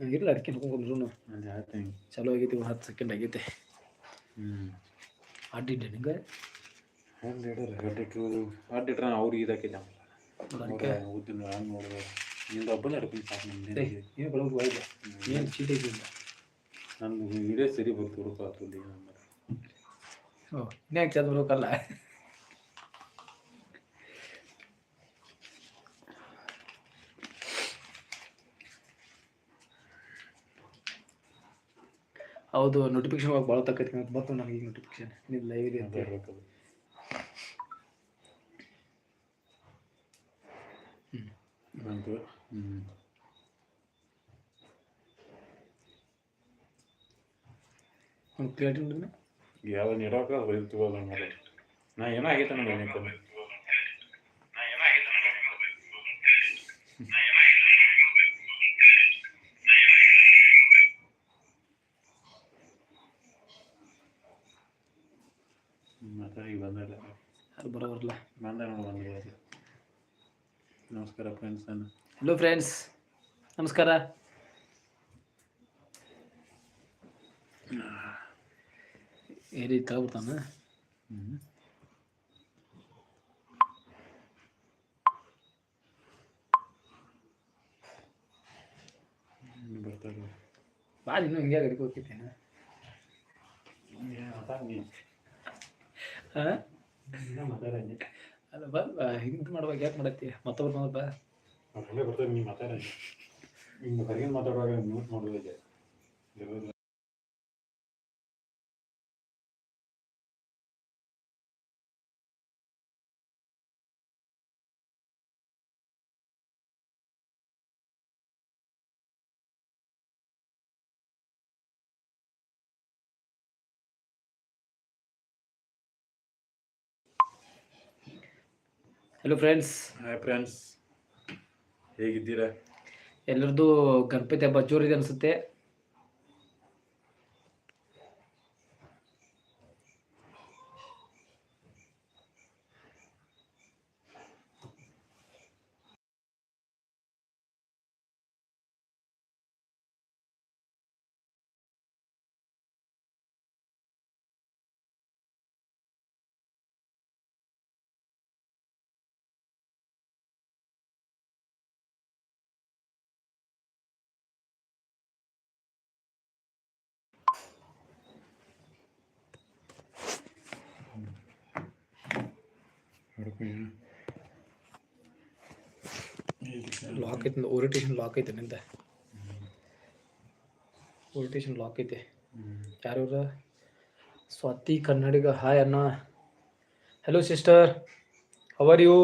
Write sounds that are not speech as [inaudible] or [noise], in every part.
ಇಲ್ಲ ಅದಕ್ಕೆ ಹೋಗ್ರು ಚಲೋ ಆಗೈತಿ ಒಂದು ಹತ್ತು ಸೆಕೆಂಡ್ ಆಗೈತೆ. ಹ್ಞೂ ಅಡ್ಡಿಡ್ಡೆ ನಿಂಗೆ? ಅಡ್ಡಿಟ್ರೆ ಅವ್ರಿಗೆ ಅದಕ್ಕೆ. ಉದ್ದಿನ ನೋಡಿದ್ರೆ ನಿಂದ ಒಬ್ಬನೇ ಅಡ್ಕೊಂಡು ಸಾಕು ನಿಮ್ದು ಏನು ಬರೋದು ಏನು ಚೀಟ್ ಐತಿಲ್ಲ ನನ್ನ ವಿಡಿಯೋ ಸರಿ ಬರ್ತು ಹುಡುಕಾತು ಓ ಇನ್ಯಾಕೆ ಚಂದ ಬರ್ಬೇಕಲ್ಲ ಹೌದು ನೋಟಿಫಿಕೇಶನ್ ಒಳಗೆ ಭಾಳ ತಕ್ಕೈತಿ ಅಂತ ಬಂತು ನನಗೆ ಈಗ ನೋಟಿಫಿಕೇಶನ್ ನಿನ್ನ ಲೈವ್ ಇದೆ ಅಂತ ಹೇಳ್ಬೇಕು. ಬಂತು ಹ್ಞೂ ಕ್ಲಿಯರ್ ಯಾವ ನೀಡೋಕೆ ನಾ ಏನೋ ಆಗೈತೆ ನೋಡಿ ಏನಕ್ಕೆ ಮತ್ತೆ ಈಗ ಬಂದಲ್ಲ ಅದು ಬರೋಬರಲ್ಲ ಬಂದ ನೋಡಿ ಬಂದ ನಮಸ್ಕಾರ ಫ್ರೆಂಡ್ಸ್ ನಾನು ಹಲೋ ಫ್ರೆಂಡ್ಸ್ ನಮಸ್ಕಾರ. ಏರಿ ತಗೊಬಿಡ್ತಾನ ಬರ್ತಾರೆ ಬಾ ನೀನು ಹಿಂಗೆ ಗಡಿಗೆ ಹೋಗ್ತಿದ್ದೇನೆ ಅಲ್ಲ ಬಾ ಹಿಂಗೆ ಮಾಡ್ಬೇಕು ಯಾಕೆ ಮಾಡತ್ತಿ ಮತ್ತೊಬ್ರು ಬಂದ್ರೆ ಬಾ ಅವ್ರಲ್ಲೇ ಬರ್ತಾರೆ ನೀವು ಮಾತಾಡಿ ಹಿಂಗೆ ಹೊರಗಿನ ಮಾತಾಡುವಾಗ ಮ್ಯೂಟ್ ಮಾಡೋದಿದೆ ಇರೋದಿಲ್ಲ ಹಲೋ ಫ್ರೆಂಡ್ಸ್ ಹಾಯ್ ಫ್ರೆಂಡ್ಸ್ ಹೇಗಿದ್ದೀರಾ? ಎಲ್ಲರದ್ದು ಗಣಪತಿ ಹಬ್ಬ ಜೋರಿದೆ ಅನಿಸುತ್ತೆ. ಲಾಕ್ ಐತಿ ಓರಿಟೇಷನ್ ಲಾಕ್ ಐತೆ ನಿಂದ ಓರಿಟೇಷನ್ ಲಾಕ್ ಐತೆ ಯಾರು ಸ್ವಾತಿ ಕನ್ನಡಿಗ ಹಾಯ್ ಅಣ್ಣ hello sister how are you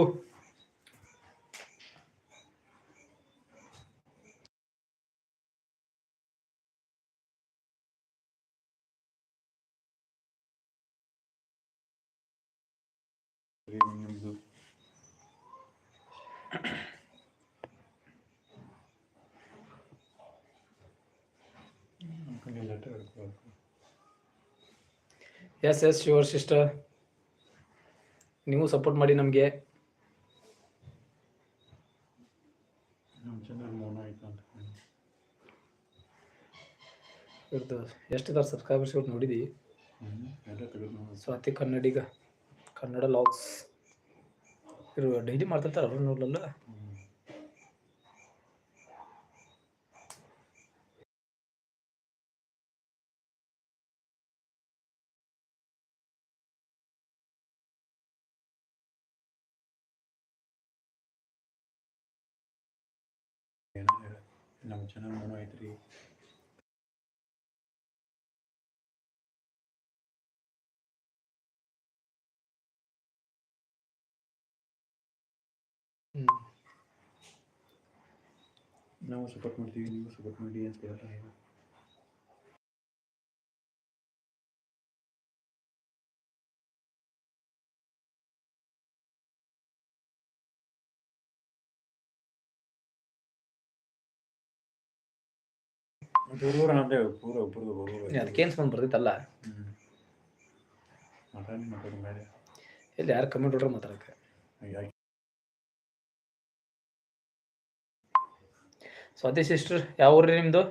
ನಿಮ್ಮದು ಎಸ್ ಎಸ್ ಶ್ಯೂರ್ ಸಿಸ್ಟರ್ ನೀವು ಸಪೋರ್ಟ್ ಮಾಡಿ ನಮಗೆ. ಇವ್ರದ್ದು ಎಷ್ಟಿದ್ದಾರೆ ಸಬ್ಸ್ಕ್ರೈಬರ್ಸ್ ಇವ್ರು ನೋಡಿದಿ? ಸ್ವಾತಿ ಕನ್ನಡಿಗ ಕನ್ನಡ ಲಾಗ್ಸ್ ಇವರು ಡೈಲಿ ಮಾಡ್ತಿರ್ತಾರೆ ಅವ್ರು ಹೇಳ ನಮ್ಮ ಚಾನಲ್ ಮೌನ ಐತ್ರಿ ಹ್ಞೂ ನಾವು ಸಪೋರ್ಟ್ ಮಾಡ್ತೀವಿ ನೀವು ಸಪೋರ್ಟ್ ಮಾಡಿ ಅಂತ ಹೇಳ್ತಾರೆ ಪೂರ್ವ ಅದಕ್ಕೇನು ಇಲ್ಲಿ ಯಾರು ಕಮೆಂಟ್ ಹೊಡ್ರೆ ಮಾತಾಡಕ್ಕೆ ಯಾಕೆ ಸ್ವಾತಿ ಸಿಸ್ಟರ್ ಯಾವ ಊರ್ರಿ ನಿಮ್ಮದು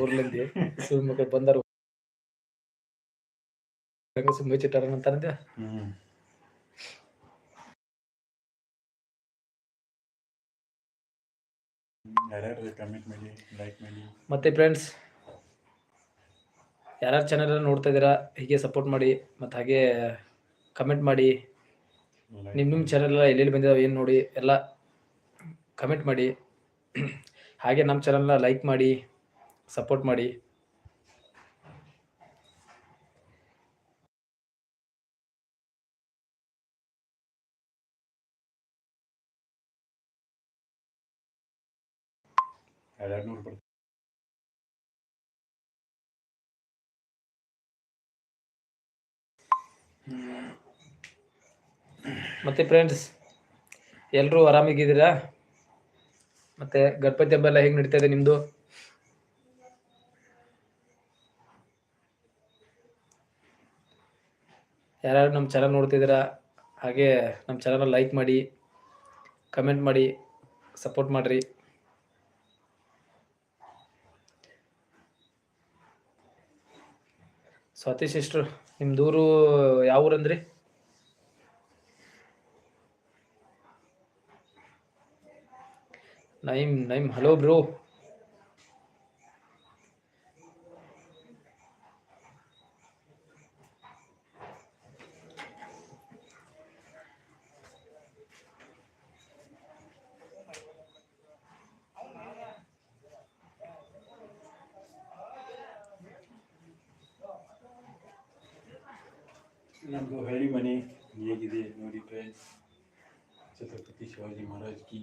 ಬರ್ಲಿಂದಿ ಸುಮ್ಮನೆ ಬಂದರು. ಹಂಗ ಸುಮ್ಮನೆ ಚಿಟ್ಟಾರ ಅಂತ ಮಾಡಿ ಮತ್ತೆ ಫ್ರೆಂಡ್ಸ್ ಯಾರ್ಯಾರು ಚಾನೆಲ್ ನೋಡ್ತಾ ಇದ್ದೀರಾ ಹೀಗೆ ಸಪೋರ್ಟ್ ಮಾಡಿ ಮತ್ತೆ ಹಾಗೆ ಕಮೆಂಟ್ ಮಾಡಿ. ನಿಮ್ಮ ನಿಮ್ಮ ಚಾನೆಲ್ ಎಲ್ಲ ಎಲ್ಲೆಲ್ಲಿ ಬಂದಿದಾವೆ ಏನು ನೋಡಿ ಎಲ್ಲ ಕಮೆಂಟ್ ಮಾಡಿ. [clears throat] ಹಾಗೆ ನಮ್ಮ ಚಾನಲ್ನ ಲೈಕ್ ಮಾಡಿ. ಸಪೋರ್ಟ್ ಮಾಡಿ. ಮತ್ತೆ ಫ್ರೆಂಡ್ಸ್ ಎಲ್ಲರೂ ಆರಾಮಾಗಿದ್ದೀರಾ? ಮತ್ತೆ ಗಣಪತಿ ಹಬ್ಬ ಎಲ್ಲ ಹೆಂಗ್ ನಡೀತಾ ಇದೆ ನಿಮ್ಮದು ಯಾರ್ಯಾರು ನಮ್ಮ ಚಾನಲ್ ನೋಡ್ತಿದ್ದೀರಾ, ಹಾಗೆ ನಮ್ಮ ಚಾನಲ್ ಲೈಕ್ ಮಾಡಿ ಕಮೆಂಟ್ ಮಾಡಿ ಸಪೋರ್ಟ್ ಮಾಡಿರಿ. ಸ್ವಾತಿ ಸಿಸ್ಟ್ರು ನಿಮ್ದೂರು ಯಾವ ಊರಂದ್ರಿ? ನೈಮ್ ನೈಮ್ ಹಲೋ ಬ್ರೋ ನಮ್ಮದು ಹಳ್ಳಿ ಮನೆ ಹೇಗಿದೆ ನೋಡಿ ಫ್ರೆಂಡ್ಸ್ ಛತ್ರಪತಿ ಶಿವಾಜಿ ಮಹಾರಾಜ್ ಕಿ.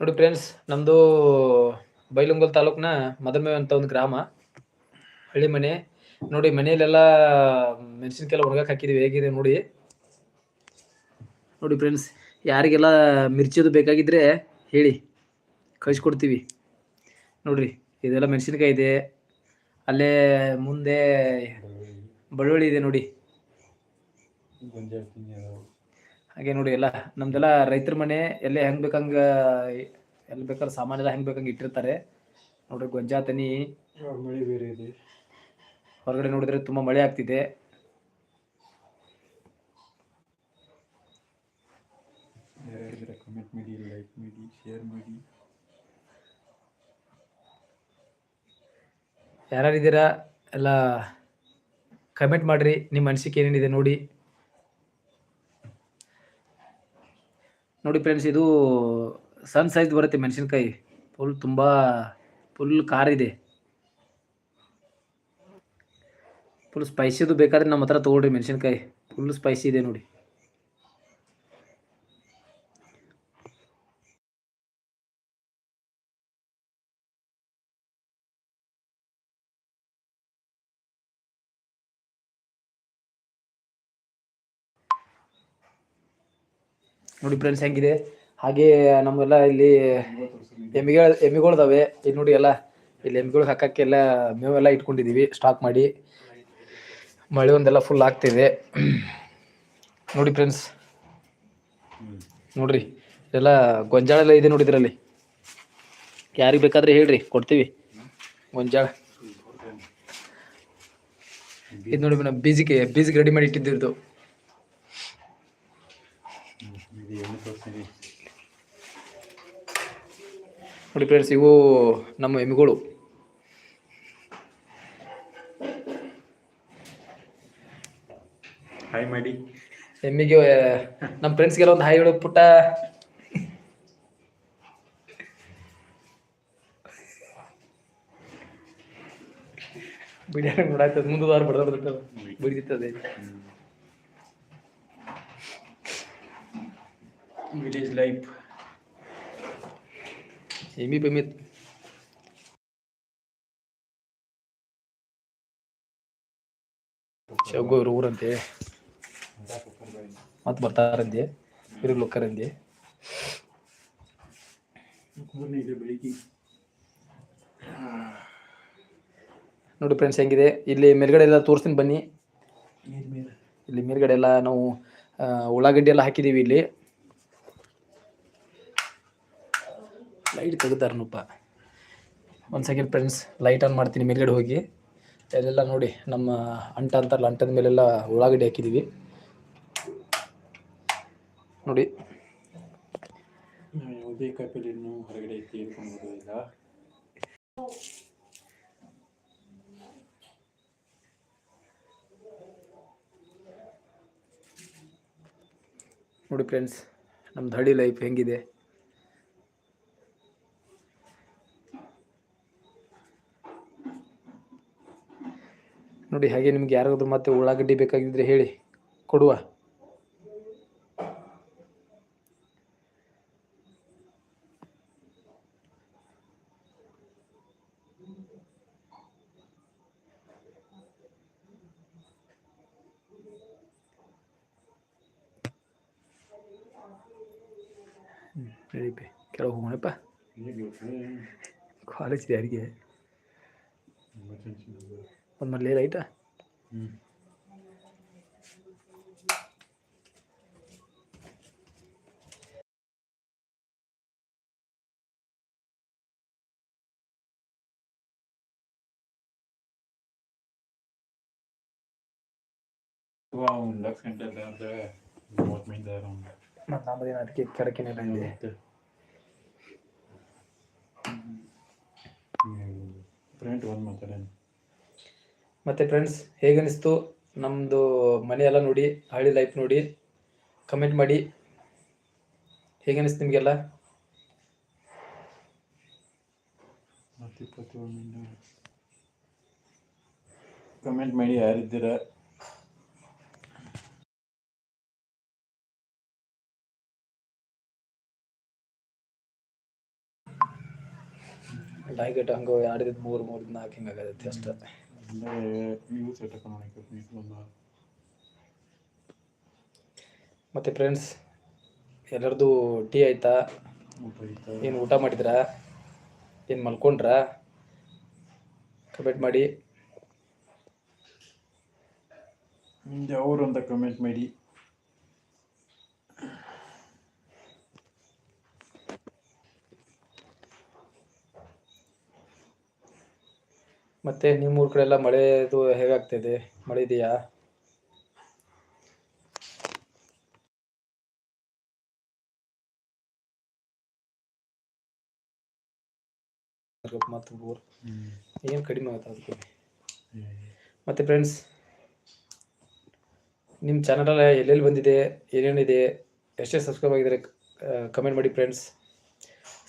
ನೋಡಿ ಫ್ರೆಂಡ್ಸ್ ನಮ್ಮದು ಬೈಲುಂಗಲ್ ತಾಲೂಕಿನ ಮದಮೆ ಅಂತ ಒಂದು ಗ್ರಾಮ. ಹಳ್ಳಿ ಮನೆ. ನೋಡಿ ಮನೆಯಲ್ಲೆಲ್ಲ ಮೆಣಸಿನ್ಕಾಯಿ ಒಣಗಕ್ಕೆ ಹಾಕಿದ್ದೀವಿ ಹೇಗಿದೆ ನೋಡಿ. ನೋಡಿ ಫ್ರೆಂಡ್ಸ್ ಯಾರಿಗೆಲ್ಲ ಮಿರ್ಚಿದು ಬೇಕಾಗಿದ್ದರೆ ಹೇಳಿ, ಕಳಿಸ್ಕೊಡ್ತೀವಿ. ನೋಡ್ರಿ, ಇದೆಲ್ಲ ಮೆಣಸಿನ್ಕಾಯಿ ಇದೆ. ಅಲ್ಲೇ ಮುಂದೆ ಬೆಳ್ಳುಳ್ಳಿ ಇದೆ ನೋಡಿ. ಹಾಗೆ ನೋಡಿ ಎಲ್ಲ ನಮ್ದೆಲ್ಲ ರೈತರ ಮನೆ ಎಲ್ಲೇ ಹೆಂಗ್ ಬೇಕಂಗ ಎಲ್ಲಿ ಬೇಕಾದ್ರೆ ಸಾಮಾನೆಲ್ಲ ಹೆಂಗ್ ಬೇಕಂಗ ಇಟ್ಟಿರ್ತಾರೆ. ನೋಡ್ರಿ ಗೊಂಜಾ ತನಿ ಮಳೆ ಬೇರೆ ಇದೆ. ಹೊರಗಡೆ ನೋಡಿದ್ರೆ ತುಂಬಾ ಮಳೆ ಆಗ್ತಿದೆ. ಕಮೆಂಟ್ ಮಾಡಿ ಲೈಕ್ ಮಾಡಿ ಶೇರ್ ಮಾಡಿ. ಯಾರ್ಯಾರಿದ್ದೀರಾ ಎಲ್ಲ ಕಮೆಂಟ್ ಮಾಡಿರಿ. ನಿಮ್ಮ ಅನಿಸಿಕೆ ಏನೇನಿದೆ ನೋಡಿ. ನೋಡಿ ಫ್ರೆಂಡ್ಸ್ ಇದು ಸಣ್ಣ ಸೈಜ್ ಬರುತ್ತೆ ಮೆಣಸಿನ್ಕಾಯಿ. ಫುಲ್ ತುಂಬ ಫುಲ್ ಖಾರ ಇದೆ. ಫುಲ್ ಸ್ಪೈಸಿದು ಬೇಕಾದ್ರೆ ನಮ್ಮ ಹತ್ರ ತೊಗೊಳ್ರಿ ಮೆಣಸಿನ್ಕಾಯಿ. ಫುಲ್ ಸ್ಪೈಸಿ ಇದೆ ನೋಡಿ. ನೋಡಿ ಫ್ರೆಂಡ್ಸ್ ಹೆಂಗಿದೆ? ಹಾಗೆ ನಮ್ಮೆಲ್ಲ ಇಲ್ಲಿ ಎಮ್ಮಿಗಳು, ಎಮ್ಮಿಗಳಿದಾವೆ. ಇಲ್ಲಿ ನೋಡಿ ಎಲ್ಲ, ಇಲ್ಲಿ ಎಮ್ಮಿಗಳು ಹಾಕಕ್ಕೆಲ್ಲ ಮೇವೆಲ್ಲ ಇಟ್ಕೊಂಡಿದೀವಿ ಸ್ಟಾಕ್ ಮಾಡಿ. ಮಳೆ ಒಂದೆಲ್ಲ ಫುಲ್ ಆಗ್ತಿದೆ. ನೋಡಿ ಫ್ರೆಂಡ್ಸ್ ನೋಡ್ರಿ, ಎಲ್ಲ ಗೊಂಜಾಳ ಎಲ್ಲ ಇದೆ ನೋಡಿದ್ರಲ್ಲಿ ಯಾರಿಗೆ ಬೇಕಾದ್ರೆ ಹೇಳ್ರಿ, ಕೊಡ್ತೀವಿ. ಗೊಂಜಾಳ. ಇದು ನೋಡಿ ಮೇಡಮ್ ಬೀಜಿಗೆ ಬೀಜಿಗೆ ರೆಡಿ ಮಾಡಿ ಇಟ್ಟಿದ್ದು ಇದು ಎಣ್ಣೆ ತೋರಿಸ್ತೀನಿ. ನೋಡಿ ಫ್ರೆಂಡ್ಸ್ ಇವು ನಮ್ಮ ಎಮ್ಮಿಗಳು. ಹಾಯ್ ಮಾಡಿ ಎಮ್ಮಿಗೆ ನಮ್ಮ ಫ್ರೆಂಡ್ಸ್ಗೆಲ್ಲ ಒಂದು ಹಾಯ್ ಹೇಳು ಪುಟ್ಟ. ಬಿಡಿಯಾಗ ನೋಡಾಯ್ತದ ಮುಂದೆ ಬಡ್ದ ಬಿಡಿತದೆ ವಿಲೇಜ್ ಲೈಫ್ ಎಮ್ಮಿ ಪೆಮ್ಮಿ ಶವಗೂರು ಊರಂತೆ ಮತ್ತೆ ಬರ್ತಾರಂತೆ. ಇವ್ರಿಗೆ ಲೊಕ್ಕರಂತೆ ಬೆಳಿಗ್ಗೆ ನೋಡಿ ಫ್ರೆಂಡ್ಸ್ ಹೆಂಗಿದೆ. ಇಲ್ಲಿ ಮೇಲ್ಗಡೆ ಎಲ್ಲ ತೋರಿಸ್ತೀನಿ ಬನ್ನಿ. ಇಲ್ಲಿ ಮೇಲ್ಗಡೆ ಎಲ್ಲ ನಾವು ಉಳ್ಳಾಗಡ್ಡಿ ಎಲ್ಲ ಹಾಕಿದ್ದೀವಿ ಇಲ್ಲಿ. ಲೈಟ್ ತೆಗಿತಾರನಪ್ಪ ಒಂದು ಸೆಕೆಂಡ್ ಫ್ರೆಂಡ್ಸ್ ಲೈಟ್ ಆನ್ ಮಾಡ್ತೀನಿ ಮೇಲ್ಗಡೆ ಹೋಗಿ. ಎಲ್ಲೆಲ್ಲ ನೋಡಿ ನಮ್ಮ ಅಂಟ ಅಂತಾರಲ್ಲ ಅಂಟದ ಮೇಲೆಲ್ಲ ಉಳ್ಳಾಗಡ್ಡಿ ಹಾಕಿದ್ದೀವಿ ನೋಡಿ. ಯಾವುದೇ ಹೊರಗಡೆ ನೋಡಿ ಫ್ರೆಂಡ್ಸ್ ನಮ್ದು ಹಳ್ಳಿ ಲೈಫ್ ಹೆಂಗಿದೆ? ನೋಡಿ ಹಾಗೆ ನಿಮ್ಗೆ ಯಾರಾದ್ರೂ ಮತ್ತೆ ಉಳ್ಳಾಗಡ್ಡಿ ಬೇಕಾಗಿದ್ರೆ ಹೇಳಿ ಕೊಡುವ. ನಡೀಪಿ ಕೆಳಗೆ ಹೋಗೋಣಪ್ಪ. ಹೇಗೆ ಕಾಲೇಜ್ ಇದೆ ಯಾರಿಗೆ? ಎಮರ್ಜೆನ್ಸಿ ನಂಬರ್ ಒಂದು ಮರಲಿ ಲೈಟಾ ಹ್ಞೂ ಒಂದು ಲಕ್ಷ ಗಂಟೆ ಅಂದರೆ ಮೂವತ್ತು ಮಿನಿಟ್ ಅರೌಂಡ್ ಮತ್ತು ನಮ್ಮದೇನು ಅದಕ್ಕೆ ಕೆಳಕಿನೆಲ್ಲ ಇದೆ ಫ್ರೆಂಟ್ ಒಂದು ಮಾತಾಡೋಣ ಮತ್ತು ಫ್ರೆಂಡ್ಸ್ ಹೇಗನಿಸ್ತು ನಮ್ಮದು ಮನೆ ಎಲ್ಲ ನೋಡಿ ಹಳ್ಳಿ ಲೈಫ್ ನೋಡಿ? ಕಮೆಂಟ್ ಮಾಡಿ. ಹೇಗನಿಸ್ತು ನಿಮಗೆಲ್ಲ? ಕಮೆಂಟ್ ಮಾಡಿ ಯಾರಿದ್ದೀರ? ಇಟ್ಟು ಹಂಗೆ ಮೂರು ಮೂರು ನಾಲ್ಕು ಹಿಂಗೆ ಆಗತ್ತೆ ಅಷ್ಟೇ. ಮತ್ತು ಫ್ರೆಂಡ್ಸ್ ಎಲ್ಲರದು ಟೀ ಆಯ್ತಾ? ಏನು ಊಟ ಮಾಡಿದ್ರಾ? ಏನು ಮಲ್ಕೊಂಡ್ರಾ? ಕಮೆಂಟ್ ಮಾಡಿ. ನಿಮ್ದು ಅವರು ಅಂತ ಕಮೆಂಟ್ ಮಾಡಿ. ಮತ್ತು ನಿಮ್ಮ ಊರ ಕಡೆ ಎಲ್ಲ ಮಳೆದು ಹೇಗಾಗ್ತಿದೆ? ಮಳೆ ಇದೆಯಾ? ಮತ್ತು ಏನು ಕಡಿಮೆ ಆಗುತ್ತೆ ಅದಕ್ಕೆ? ಮತ್ತೆ ಫ್ರೆಂಡ್ಸ್ ನಿಮ್ಮ ಚಾನಲ್ ಎಲ್ಲೆಲ್ಲಿ ಬಂದಿದೆ? ಏನೇನಿದೆ ಎಷ್ಟೇ ಸಬ್ಸ್ಕ್ರೈಬ್ ಆಗಿದ್ದಾರೆ ಕಮೆಂಟ್ ಮಾಡಿ ಫ್ರೆಂಡ್ಸ್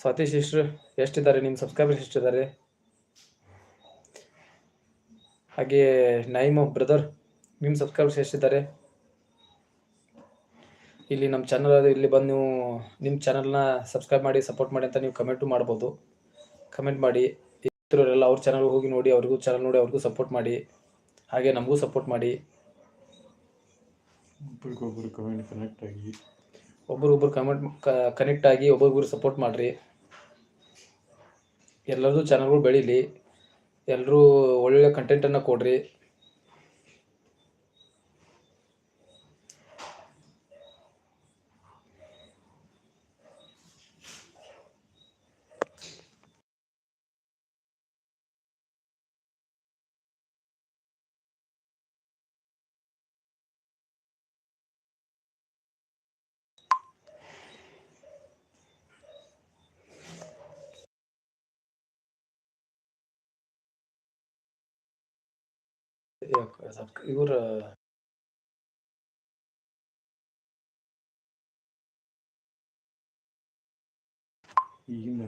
ಸತೀಶ್ ಎಷ್ಟು ಎಷ್ಟಿದ್ದಾರೆ? ನಿಮ್ಮ ಸಬ್ಸ್ಕ್ರೈಬರ್ಸ್ ಎಷ್ಟಿದ್ದಾರೆ? ಹಾಗೆ ನೈಮ್ ಬ್ರದರ್ ನಿಮ್ಮ ಸಬ್ಸ್ಕ್ರೈಬರ್ಸ್ ಎಷ್ಟಿದ್ದಾರೆ? ಇಲ್ಲಿ ನಮ್ಮ ಚಾನಲ್ ಇಲ್ಲಿ ಬಂದು ನೀವು ನಿಮ್ಮ ಚಾನಲ್ನ ಸಬ್ಸ್ಕ್ರೈಬ್ ಮಾಡಿ ಸಪೋರ್ಟ್ ಮಾಡಿ ಅಂತ ನೀವು ಕಮೆಂಟು ಮಾಡ್ಬೋದು. ಕಮೆಂಟ್ ಮಾಡಿ ಇರೋರೆಲ್ಲ ಅವ್ರ ಚಾನಲ್ ಹೋಗಿ ನೋಡಿ ಅವ್ರಿಗೂ ಚಾನಲ್ ನೋಡಿ ಅವ್ರಿಗೂ ಸಪೋರ್ಟ್ ಮಾಡಿ ಹಾಗೆ ನಮಗೂ ಸಪೋರ್ಟ್ ಮಾಡಿ. ಒಬ್ರಿಗೊಬ್ರು ಕಮೆಂಟ್ ಕನೆಕ್ಟ್ ಆಗಿ. ಒಬ್ರಿಗೊಬ್ರು ಕಮೆಂಟ್ ಕನೆಕ್ಟ್ ಆಗಿ ಒಬ್ಬೊಬ್ಬರು ಸಪೋರ್ಟ್ ಮಾಡಿರಿ. ಎಲ್ಲರದು ಚಾನಲ್ಗಳು ಬೆಳೀಲಿ. ಎಲ್ಲರೂ ಒಳ್ಳೆ ಕಂಟೆಂಟನ್ನು ಕೊಡ್ರಿ. ಇವ್ರ ಈಗಿನ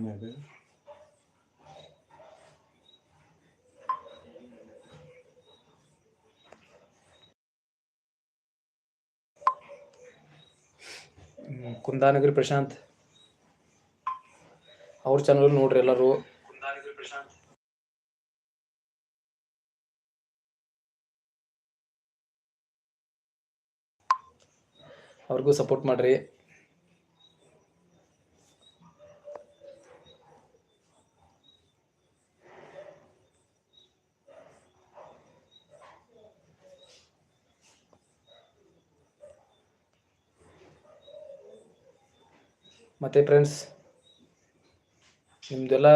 ಕುಂದಾನಗರಿ ಪ್ರಶಾಂತ್. ಅವ್ರ ಚಾನಲ್ ನೋಡ್ರಿ ಎಲ್ಲರೂ. ಅವ್ರಿಗೂ ಸಪೋರ್ಟ್ ಮಾಡ್ರಿ. ಮತ್ತೆ ಫ್ರೆಂಡ್ಸ್ ನಿಮ್ಮದೆಲ್ಲ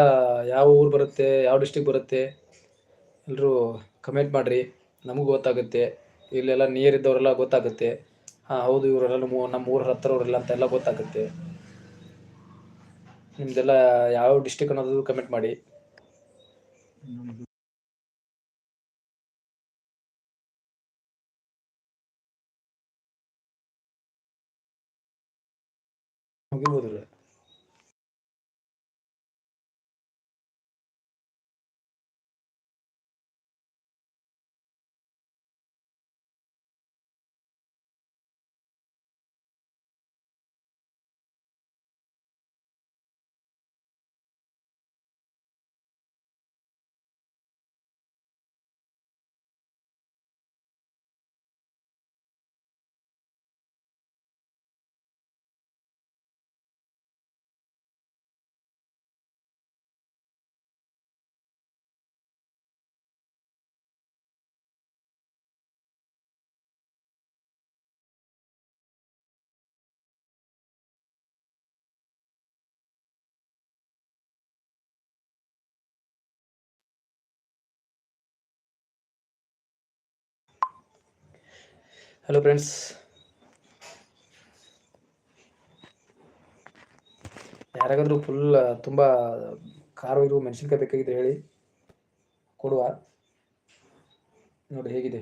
ಯಾವ ಊರು ಬರುತ್ತೆ, ಯಾವ ಡಿಸ್ಟಿಕ್ ಬರುತ್ತೆ ಎಲ್ಲರೂ ಕಮೆಂಟ್ ಮಾಡಿರಿ. ನಮಗೂ ಗೊತ್ತಾಗುತ್ತೆ. ಇಲ್ಲೆಲ್ಲ ನಿಯರ್ ಇದ್ದವರೆಲ್ಲ ಗೊತ್ತಾಗುತ್ತೆ. ಹಾಂ, ಹೌದು, ಇವರೆಲ್ಲ ನಮ್ಮ ನಮ್ಮ ಊರ ಅಂತ ಅಂತೆಲ್ಲ ಗೊತ್ತಾಗುತ್ತೆ. ನಿಮ್ದೆಲ್ಲ ಯಾವ ಡಿಸ್ಟಿಕ್ ಅನ್ನೋದು ಕಮೆಂಟ್ ಮಾಡಿ. ಮುಗಿಬೋದು ಹಲೋ ಫ್ರೆಂಡ್ಸ್ ಯಾರಿಗಾದ್ರೂ ಫುಲ್ ತುಂಬ ಖಾರ ಇರುವ ಮೆಣಸಿನ್ಕಾಯಿ ಬೇಕಾಗಿದ್ರೆ ಹೇಳಿ ಕೊಡುವ. ನೋಡಿ ಹೇಗಿದೆ.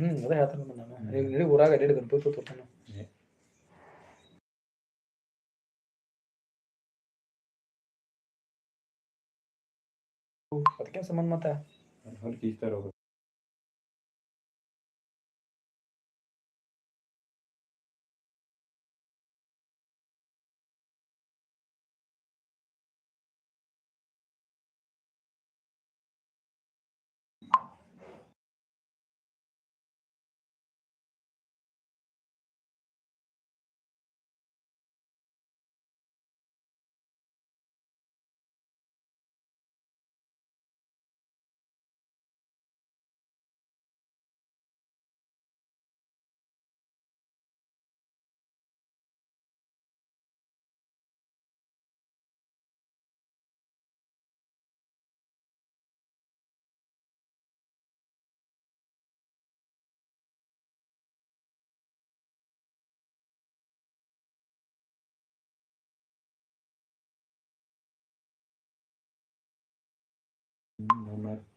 ಹ್ಞೂ ಅದೇ ಹೇಳ್ತಾನೆ ನಾನು. ನಡಿ ಊರಾಗ ಅಡ್ಡಾಡಿ ಗಣಪತಿ ತೋರ್ತಾನ ಅದಕ್ಕೆ ಸಂಬಂಧ ಮತ್ತೆ? ಹೊಲಿಗೆ ಈಸ್ತಾರ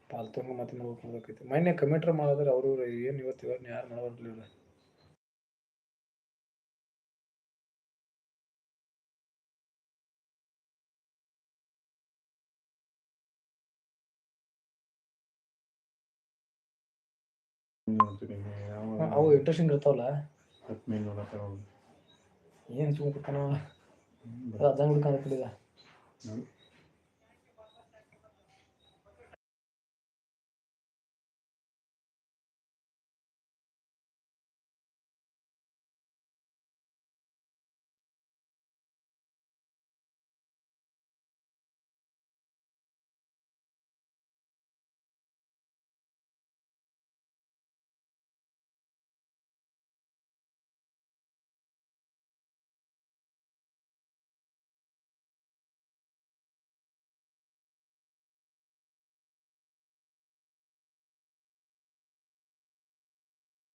ಪಾಲ್ತಂಗ ಮತ್ತೆ ಮಾಡ್ಬೇಕು ಮಾಡ್ಬೇಕೈತಿ ಮೊನ್ನೆ ಕಮಿಟ್ರ್ ಮಾಡಿದ್ರೆ ಅವರು ಏನು ಇವತ್ತು ಇವತ್ತು ಯಾರು ಮಾಡೋದಿಲ್ಲ ಅವು ಇಂಟ್ರೆಸ್ಟಿಂಗ್ ಇರ್ತಾವಲ್ಲ? ಏನು ಏನು ಹಚ್ಕೊಂಡ್ಬಿಡ್ತಾನ ಅದಂಗೆ ಹುಡ್ಕೊಂಡು